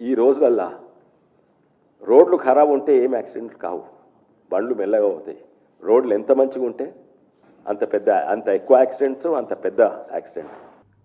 ఈ రోజులల్లా రోడ్లు ఖరాబ్ ఉంటే ఏం యాక్సిడెంట్లు కావు. బండ్లు మెల్లగా అవుతాయి రోడ్లు ఎంత మంచిగా ఉంటే అంత పెద్ద అంత ఎక్కువ యాక్సిడెంట్స్ అంత పెద్ద యాక్సిడెంట్.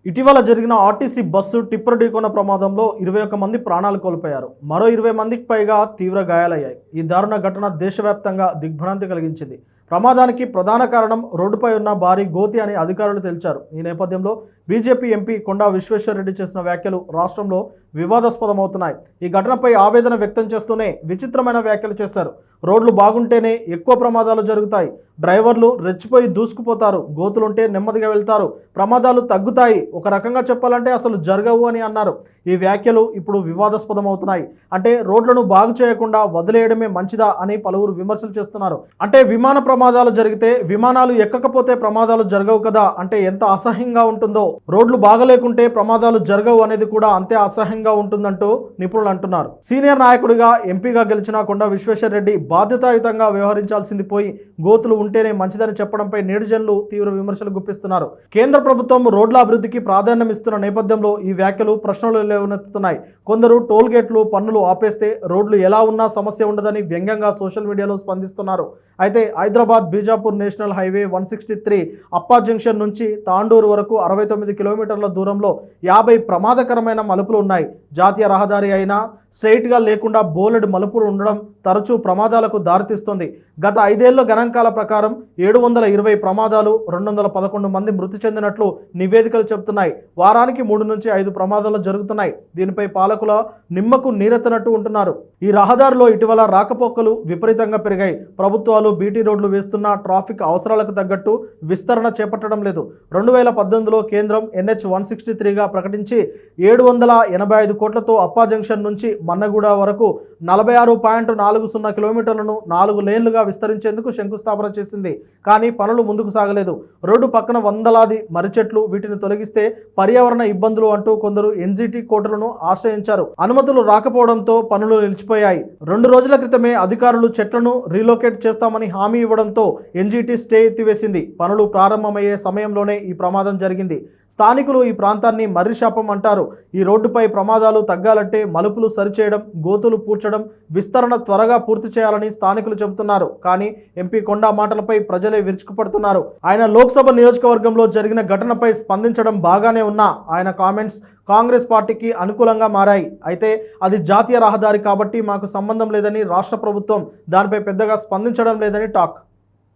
ఇటీవల జరిగిన ఆర్టీసీ బస్సు టిప్పర్ ఢీకొన్న ప్రమాదంలో ఇరవై ఒక్క మంది ప్రాణాలు కోల్పోయారు. మరో ఇరవై మందికి పైగా తీవ్ర గాయాలయ్యాయి. ఈ దారుణ ఘటన దేశవ్యాప్తంగా దిగ్భ్రాంతి కలిగించింది. ప్రమాదానికి ప్రధాన కారణం రోడ్డుపై ఉన్న భారీ గోతి అని అధికారులు తెలిచారు ఈ నేపథ్యంలో బీజేపీ ఎంపీ కొండా విశ్వేశ్వరరెడ్డి చేసిన వ్యాఖ్యలు రాష్ట్రంలో వివాదాస్పదమవుతున్నాయి. ఈ ఘటనపై ఆవేదన వ్యక్తం చేస్తూనే విచిత్రమైన వ్యాఖ్యలు చేశారు. రోడ్లు బాగుంటేనే ఎక్కువ ప్రమాదాలు జరుగుతాయి. డ్రైవర్లు రెచ్చిపోయి దూసుకుపోతారు. గోతులుంటే నెమ్మదిగా వెళ్తారు. ప్రమాదాలు తగ్గుతాయి. ఒక రకంగా చెప్పాలంటే అసలు జరగవు అని అన్నారు. ఈ వ్యాఖ్యలు ఇప్పుడు వివాదాస్పదం అవుతున్నాయి అంటే రోడ్లను బాగు చేయకుండా వదిలేయడమే మంచిదా అని పలువురు విమర్శలు చేస్తున్నారు. అంటే విమాన ప్రమాదాలు జరిగితే విమానాలు ఎక్కకపోతే ప్రమాదాలు జరగవు కదా అంటే ఎంత అసహ్యంగా ఉంటుందో. రోడ్లు బాగలేకుంటే ప్రమాదాలు జరగవు అనేది కూడా అంతే అసహ్యంగా ఉంటుందంటూ నిపుణులు అంటున్నారు. సీనియర్ నాయకుడిగా ఎంపీగా గెలిచిన కొండ విశ్వేశ్వర రెడ్డి బాధ్యతాయుతంగా వ్యవహరించాల్సింది పోయి గోతులు ఉంటేనే మంచిదని చెప్పడంపై నేటిజన్లు తీవ్ర విమర్శలు గుప్పిస్తున్నారు. కేంద్ర ప్రభుత్వం రోడ్ల అభివృద్ధికి ప్రాధాన్యం ఇస్తున్న నేపథ్యంలో ఈ వ్యాఖ్యలు ప్రశ్నలు లేవనెత్తుతున్నాయి. కొందరు టోల్ గేట్లు పన్నులు ఆపేస్తే రోడ్లు ఎలా ఉన్నా సమస్య ఉండదని వ్యంగ్యంగా సోషల్ మీడియాలో స్పందిస్తున్నారు. అయితే Hyderabad Bijapur national highway one sixty three Appa junction నుంచి తాండూరు వరకు అరవై తొమ్మిది కిలోమీటర్ల దూరంలో యాభై ప్రమాదకరమైన మలుపులు ఉన్నాయి. జాతీయ రహదారి అయినా స్ట్రైట్గా లేకుండా బోలెడు మలుపులు ఉండడం తరచూ ప్రమాదాలకు దారితీస్తుంది. గత ఐదేళ్ళ గణాంకాల ప్రకారం ఏడు వందల ఇరవై ప్రమాదాలు రెండు వందల పదకొండు మంది మృతి చెందినట్లు నివేదికలు చెబుతున్నాయి. వారానికి మూడు నుంచి ఐదు ప్రమాదాలు జరుగుతున్నాయి. దీనిపై పాలకుల నిమ్మకు నీరెత్తనట్టు ఉంటున్నారు. ఈ రహదారిలో ఇటీవల రాకపోకలు విపరీతంగా పెరిగాయి. ప్రభుత్వాలు బీటీ రోడ్లు వేస్తున్న ట్రాఫిక్ అవసరాలకు తగ్గట్టు విస్తరణ చేపట్టడం లేదు. రెండు వేల పద్దెనిమిదిలో కేంద్రం ఎన్హెచ్ వన్ సిక్స్టీ త్రీగా ప్రకటించి ఏడు వందల ఎనభై ఐదు కోట్లతో అప్పా జంక్షన్ నుంచి మన్నగూడ వరకు నలభై ఆరు పాయింట్ నాలుగు సున్నా కిలోమీటర్లను నాలుగు లేన్లుగా విస్తరించేందుకు శంకుస్థాపన చేసింది. కానీ పనులు ముందుకు సాగలేదు. రోడ్డు పక్కన వందలాది మర్రి చెట్లు వీటిని తొలగిస్తే పర్యావరణ ఇబ్బందులు అంటూ కొందరు ఎన్జిటి కోర్టులను ఆశ్రయించారు. అనుమతులు రాకపోవడంతో పనులు నిలిచిపోయాయి. రెండు రోజుల క్రితమే అధికారులు చెట్లను రీలోకేట్ చేస్తామని హామీ ఇవ్వడంతో ఎన్జిటి స్టే ఎత్తివేసింది. పనులు ప్రారంభమయ్యే సమయంలోనే ఈ ప్రమాదం జరిగింది. స్థానికులు ఈ ప్రాంతాన్ని మర్రి శాపం అంటారు. ఈ రోడ్డుపై ప్రమాదాలు తగ్గాలంటే మలుపులు సరిచేయడం గోతులు పూడ్చడం విస్తరణ త్వరగా పూర్తి చేయాలని స్థానికులు చెబుతున్నారు. కానీ ఎంపీ కొండా మాటలపై ప్రజలే విరుచుకుపడుతున్నారు. ఆయన లోక్సభ నియోజకవర్గంలో జరిగిన ఘటనపై స్పందించడం బాగానే ఉన్నా ఆయన కామెంట్స్ కాంగ్రెస్ పార్టీకి అనుకూలంగా మారాయి. అయితే అది జాతీయ రహదారి కాబట్టి మాకు సంబంధం లేదని రాష్ట్ర ప్రభుత్వం దానిపై పెద్దగా స్పందించడం లేదని టాక్.